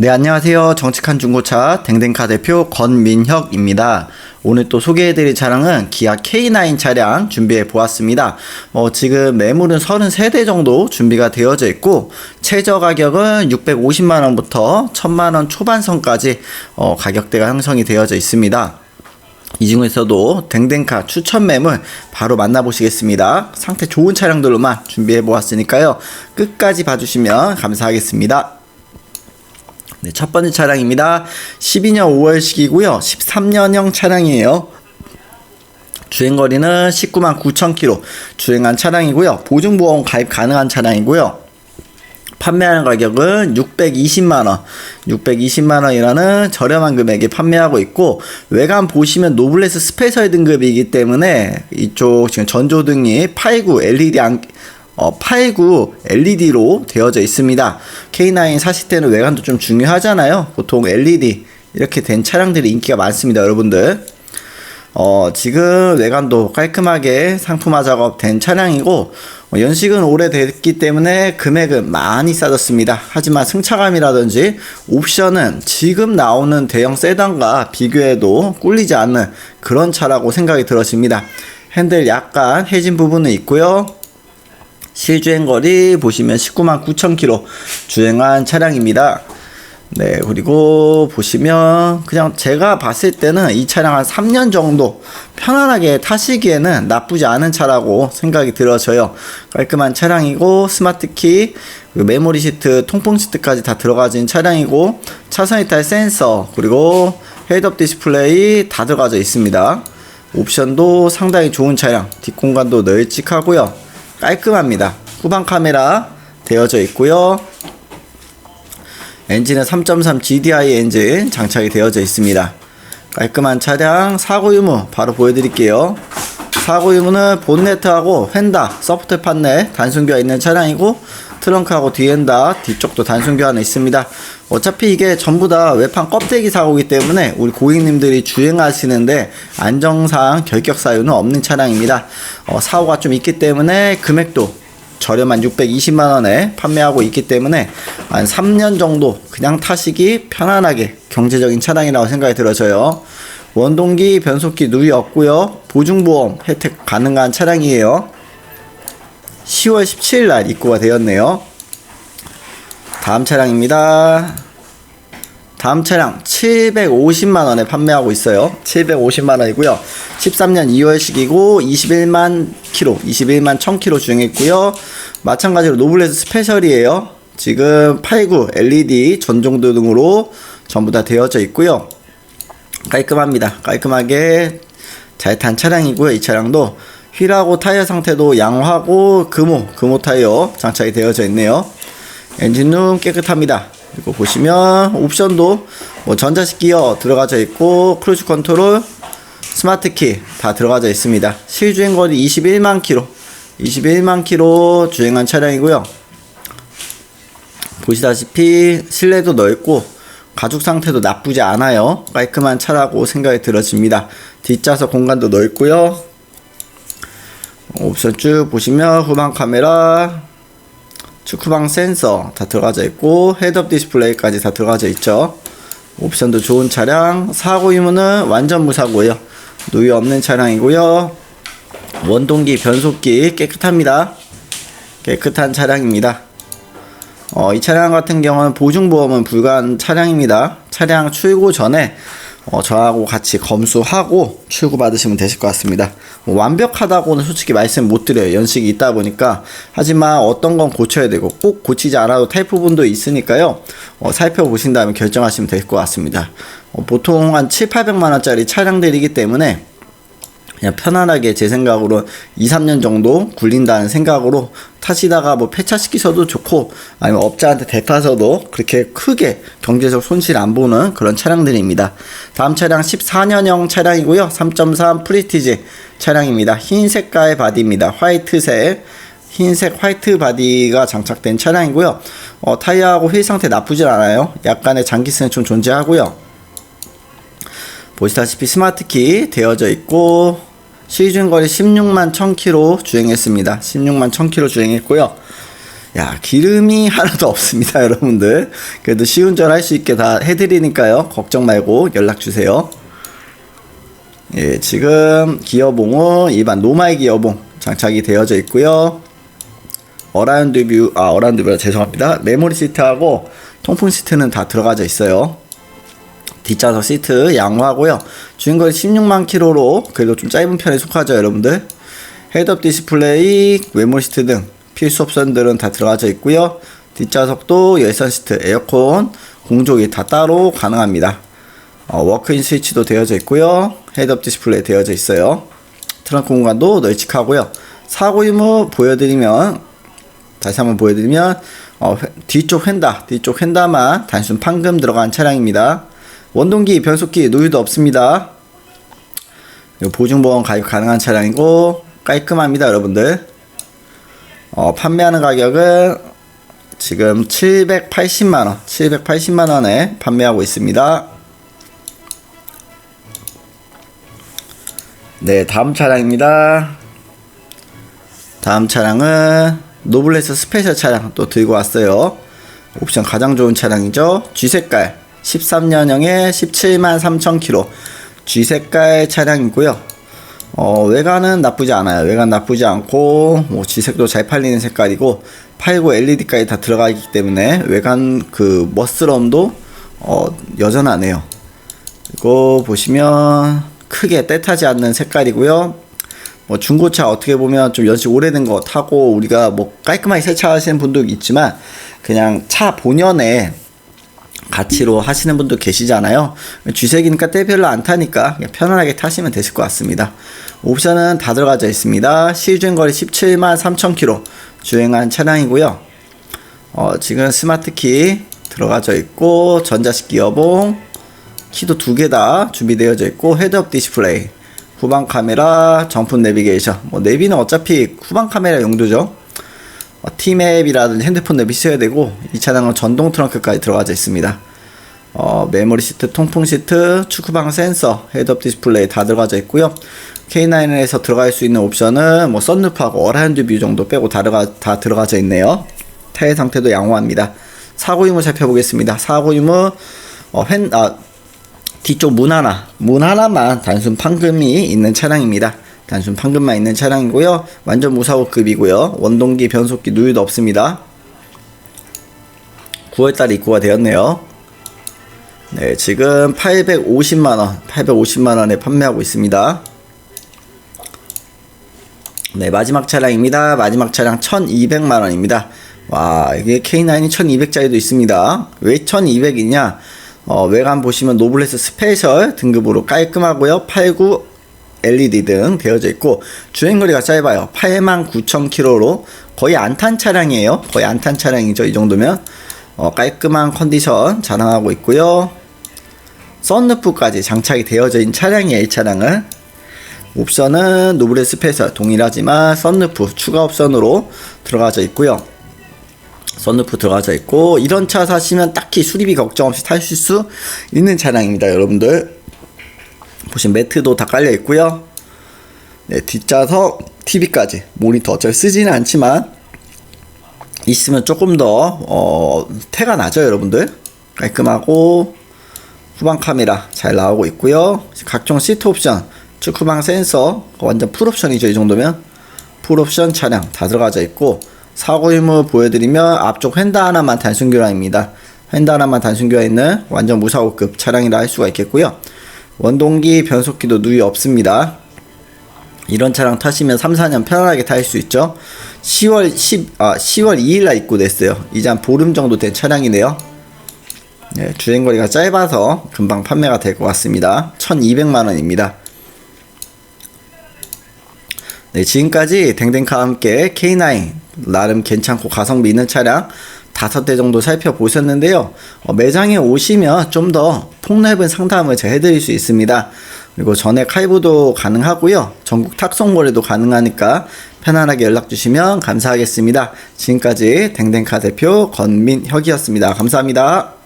네, 안녕하세요. 정직한 중고차 댕댕카 대표 권민혁입니다. 오늘 또 소개해드릴 차량은 기아 K9 차량 준비해 보았습니다. 어, 지금 매물은 33대 정도 준비가 되어져 있고, 최저 가격은 650만원부터 1000만원 초반선까지 어, 가격대가 형성이 되어져 있습니다. 이 중에서도 댕댕카 추천 매물 바로 만나보시겠습니다. 상태 좋은 차량들로만 준비해 보았으니까요. 끝까지 봐주시면 감사하겠습니다. 네, 첫 번째 차량입니다. 12년 5월식이고요. 13년형 차량이에요. 주행거리는 19만 9천 킬로 주행한 차량이고요. 보증보험 가입 가능한 차량이고요. 판매하는 가격은 620만원, 620만원이라는 저렴한 금액에 판매하고 있고, 외관 보시면 노블레스 스페셜 등급이기 때문에 이쪽 지금 전조등이 89 LED 안, 어, 89 LED로 되어져 있습니다. K9 사실 때는 외관도 좀 중요하잖아요. 보통 LED 이렇게 된 차량들이 인기가 많습니다, 여러분들. 어, 지금 외관도 깔끔하게 상품화 작업된 차량이고, 어, 연식은 오래됐기 때문에 금액은 많이 싸졌습니다. 하지만 승차감이라든지 옵션은 지금 나오는 대형 세단과 비교해도 꿀리지 않는 그런 차라고 생각이 들어집니다. 핸들 약간 해진 부분은 있고요. 실주행 거리 보시면 19만 9천 킬로 주행한 차량입니다. 네, 그리고 보시면 그냥 제가 봤을 때는 이 차량 한 3년 정도 편안하게 타시기에는 나쁘지 않은 차라고 생각이 들어져요. 깔끔한 차량이고 스마트키, 메모리 시트, 통풍 시트까지 다 들어가진 차량이고 차선 이탈 센서 그리고 헤드업 디스플레이 다 들어가져 있습니다. 옵션도 상당히 좋은 차량, 뒷공간도 널찍하고요. 깔끔합니다. 후방 카메라 되어져 있고요. 엔진은 3.3 GDI 엔진 장착이 되어져 있습니다. 깔끔한 차량 사고 유무 바로 보여드릴게요. 사고 유무는 본네트하고 휀다 서프트 판넬 단순교화 있는 차량이고 트렁크하고 뒤엔다 뒤쪽도 단순교환은 있습니다. 어차피 이게 전부 다 외판 껍데기 사고이기 때문에 우리 고객님들이 주행하시는데 안정상 결격 사유는 없는 차량입니다. 어, 사고가 좀 있기 때문에 금액도 저렴한 620만 원에 판매하고 있기 때문에 한 3년 정도 그냥 타시기 편안하게 경제적인 차량이라고 생각이 들어져요. 원동기 변속기 누이 없고요. 보증보험 혜택 가능한 차량이에요. 10월 17일 날 입고가 되었네요. 다음 차량입니다. 다음 차량 750만 원에 판매하고 있어요. 750만 원이고요. 13년 2월식이고 21만 킬로, 21만 1000킬로 주행했고요. 마찬가지로 노블레스 스페셜이에요. 지금 89 LED 전종도 등으로 전부 다 되어져 있고요. 깔끔합니다. 깔끔하게 잘 탄 차량이고요. 이 차량도 휠하고 타이어 상태도 양호하고 금호, 금호 타이어 장착이 되어져 있네요. 엔진룸 깨끗합니다. 그리고 보시면 옵션도 뭐 전자식 기어 들어가져 있고 크루즈 컨트롤, 스마트 키 다 들어가져 있습니다. 실주행 거리 21만 킬로, 21만 킬로 주행한 차량이고요. 보시다시피 실내도 넓고 가죽 상태도 나쁘지 않아요. 깔끔한 차라고 생각이 들어집니다. 뒷좌석 공간도 넓고요. 옵션 쭉 보시면 후방 카메라, 축구방 센서 다 들어가져 있고 헤드업 디스플레이까지 다 들어가져 있죠. 옵션도 좋은 차량, 사고 유무는 완전 무사고요. 누이 없는 차량이고요. 원동기 변속기 깨끗합니다. 깨끗한 차량입니다. 어, 이 차량 같은 경우는 보증보험은 불가한 차량입니다. 차량 출고 전에 어, 저하고 같이 검수하고 출고 받으시면 되실 것 같습니다. 뭐 완벽하다고는 솔직히 말씀 못 드려요. 연식이 있다 보니까. 하지만 어떤 건 고쳐야 되고 꼭 고치지 않아도 탈 부분도 있으니까요. 어, 살펴보신 다음에 결정하시면 될 것 같습니다. 어, 보통 한 7, 800만원짜리 차량들이기 때문에 그냥 편안하게 제 생각으로 2, 3년 정도 굴린다는 생각으로 타시다가 뭐 폐차시키셔도 좋고 아니면 업자한테 대파서도 그렇게 크게 경제적 손실 안 보는 그런 차량들입니다. 다음 차량 14년형 차량이고요. 3.3 프리티지 차량입니다. 흰 색깔 바디입니다. 화이트색 흰색 화이트 바디가 장착된 차량이고요. 어, 타이어하고 휠 상태 나쁘진 않아요. 약간의 장기스는 좀 존재하고요. 보시다시피 스마트키 되어져 있고 시중거리 16만 1000km 주행했습니다. 16만 1000km 주행했고요. 야, 기름이 하나도 없습니다, 여러분들. 그래도 시운전 할 수 있게 다 해드리니까요. 걱정 말고 연락 주세요. 예, 지금 기어봉은 일반 노마의 기어봉 장착이 되어져 있고요. 어라운드 뷰, 아, 어라운드 뷰, 죄송합니다. 메모리 시트하고 통풍 시트는 다 들어가져 있어요. 뒷좌석 시트 양호하고요. 주행거리 16만 킬로로 그래도 좀 짧은 편에 속하죠, 여러분들. 헤드업 디스플레이, 메모리 시트 등 필수 옵션들은 다 들어가져 있고요. 뒷좌석도 열선 시트, 에어컨, 공조기 다 따로 가능합니다. 어, 워크인 스위치도 되어져 있고요. 헤드업 디스플레이 되어져 있어요. 트렁크 공간도 널찍하고요. 사고 유무 보여드리면 다시 한번 보여드리면 어, 회- 뒤쪽 휀다, 뒤쪽 휀다만 단순 판금 들어간 차량입니다. 원동기, 변속기, 노유도 없습니다. 보증보험 가입 가능한 차량이고 깔끔합니다, 여러분들. 어, 판매하는 가격은 지금 780만 원, 780만 원에 판매하고 있습니다. 네, 다음 차량입니다. 다음 차량은 노블레스 스페셜 차량 또 들고 왔어요. 옵션 가장 좋은 차량이죠. G색깔 13년형에 17만 3천 킬로 G색깔 차량이고요. 어, 외관은 나쁘지 않아요. 외관 나쁘지 않고 뭐 G색도 잘 팔리는 색깔이고 팔고 LED까지 다 들어가 있기 때문에 외관 그 멋스러움도 어, 여전하네요. 이거 보시면 크게 때타지 않는 색깔이고요. 뭐 중고차 어떻게 보면 좀 연식 오래된 거 타고 우리가 뭐 깔끔하게 세차하시는 분도 있지만 그냥 차 본연의 가치로 하시는 분도 계시잖아요. 쥐색이니까 때별로 안 타니까 편안하게 타시면 되실 것 같습니다. 옵션은 다 들어가져 있습니다. 시주행 거리 17만 3천 킬로 주행한 차량이고요. 어, 지금 스마트키 들어가져 있고 전자식 기어봉 키도 두 개 다 준비되어져 있고 헤드업 디스플레이 후방 카메라 정품 내비게이션 뭐 내비는 어차피 후방 카메라 용도죠 어, 티맵이라든지 핸드폰 내비 써야 되고 이 차량은 전동 트렁크까지 들어가져 있습니다 어, 메모리 시트, 통풍 시트, 축구방 센서, 헤드업 디스플레이 다 들어가져 있고요. K9에서 들어갈 수 있는 옵션은 뭐 썬루프하고 어라운드 뷰 정도 빼고 다, 들어가, 다 들어가져 있네요. 타일 상태도 양호합니다. 사고 유무 살펴보겠습니다. 사고 유무 어, 펜, 아, 뒤쪽 문 하나, 문 하나만 단순 판금이 있는 차량입니다. 단순 판금만 있는 차량이고요. 완전 무사고급이고요. 원동기, 변속기, 누유도 없습니다. 9월달에 입고가 되었네요. 네, 지금 850만원, 850만원에 판매하고 있습니다. 네, 마지막 차량입니다. 마지막 차량 1200만원입니다. 와, 이게 K9이 1200짜리도 있습니다. 왜 1200이냐? 어, 외관 보시면 노블레스 스페셜 등급으로 깔끔하고요. 89 LED 등 되어져 있고 주행거리가 짧아요. 89,000km로 거의 안탄 차량이에요. 거의 안탄 차량이죠. 이 정도면 어, 깔끔한 컨디션 자랑하고 있고요. 썬루프까지 장착이 되어져 있는 차량이에요. 이 차량은 옵션은 노블레 스페셜 동일하지만 썬루프 추가 옵션으로 들어가져 있고요. 썬루프 들어가져 있고 이런 차 사시면 딱히 수리비 걱정 없이 타실 수 있는 차량입니다, 여러분들. 보시면 매트도 다 깔려 있고요. 네, 뒷좌석 TV까지 모니터 어차피 쓰지는 않지만 있으면 조금 더 어, 태가 나죠, 여러분들. 깔끔하고 후방 카메라 잘 나오고 있고요. 각종 시트 옵션, 축구방 센서 완전 풀 옵션이죠, 이 정도면. 풀 옵션 차량 다 들어가져 있고 사고 유무 보여드리면 앞쪽 휀다 하나만 단순 교환입니다. 휀다 하나만 단순 교환 있는 완전 무사고급 차량이라 할 수가 있겠고요. 원동기 변속기도 누이 없습니다. 이런 차량 타시면 3, 4년 편안하게 탈 수 있죠. 10월 10, 아, 10월 2일 날 입고됐어요. 이제 한 보름 정도 된 차량이네요. 네, 주행거리가 짧아서 금방 판매가 될 것 같습니다. 1200만원입니다. 네, 지금까지 댕댕카와 함께 K9 나름 괜찮고 가성비 있는 차량 다섯 대 정도 살펴보셨는데요. 어, 매장에 오시면 좀 더 폭넓은 상담을 제가 해드릴 수 있습니다. 그리고 전액 할부도 가능하고요. 전국 탁송 거래도 가능하니까 편안하게 연락 주시면 감사하겠습니다. 지금까지 댕댕카 대표 권민혁이었습니다. 감사합니다.